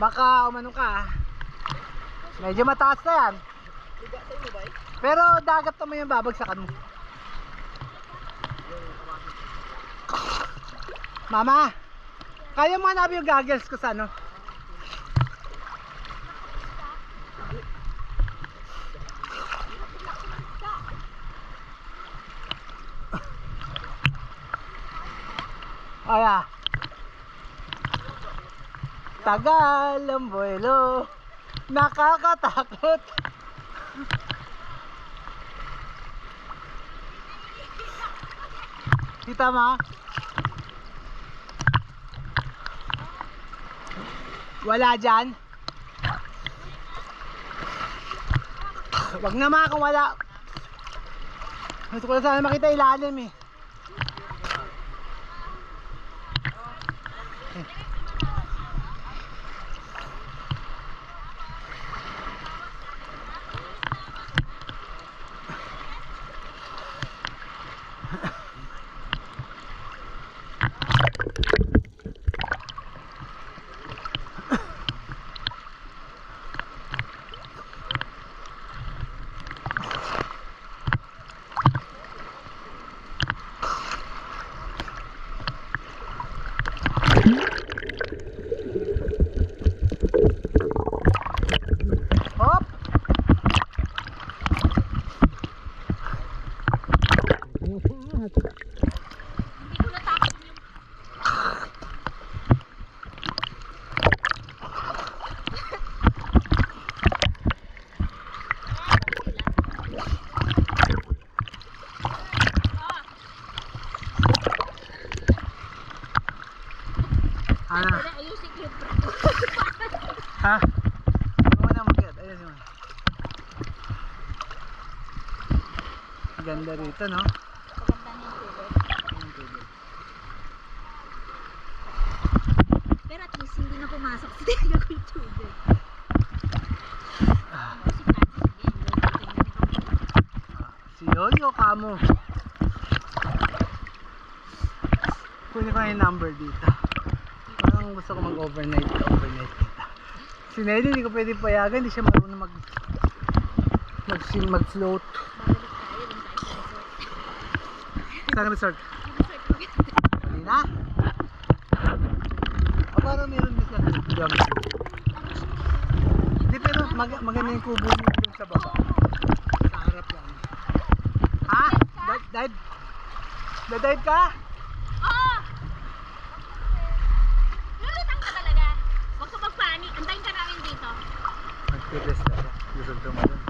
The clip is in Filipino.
Baka umano ka ah. Medyo mataas na yan. Pero dagat naman yung babagsakan mo. Mama, kaya mo hanapin yung goggles ko sa ano? Aya. Tagal ang buwelo. Nakakatakot. Kita ma? Wala dyan? Wag na ma kung wala. Gusto ko na sana makita ilalim eh. Hop! Ko yung Ha? Ano na mag-get? Ayun yun. Ganda rito, no? Paganda niya yung tubig. Yung tubig. Pero at least hindi na pumasok sa tiga ko yung tubig. Si Yoyo, kamo. Kunin ko yung number dito. Parang gusto ko mag-overnight. Overnight dito. Si Nelly, hindi ko pwede payagan. Hindi siya marunong mag mag mag-float. Babalik tayo dun tayo sa resort. Sana mag-start. Resort maganda. Hindi na. O parang meron gamit. Hindi pero mag maganda yung kubo niya dun sa baba. Sa harap lang. Ha? Dive? Dive? Dive ka? Oo! Lulutang ka talaga. Huwag ka magpanik. Antayin ka namin dito. Nag-protest ka. Gusto ko tumalon.